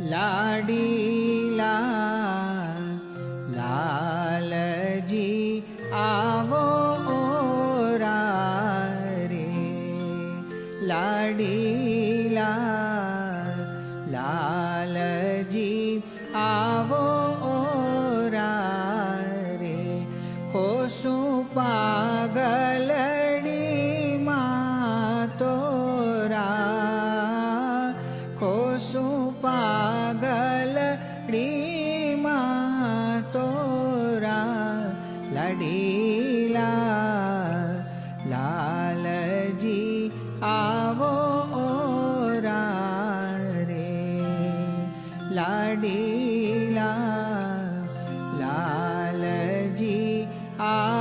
લાડીલા લાલજી આવો ઓરા રે લાડીલા લાલજી આવો ઓરા રે ખોસું પાગલડી માં તોરા ખોસું ಪಾಗಲ ಡಿಮಾ ತೋರ ಲಡೀಲಾ लालजी आवो ओरा रे लाडीला लालजी आवो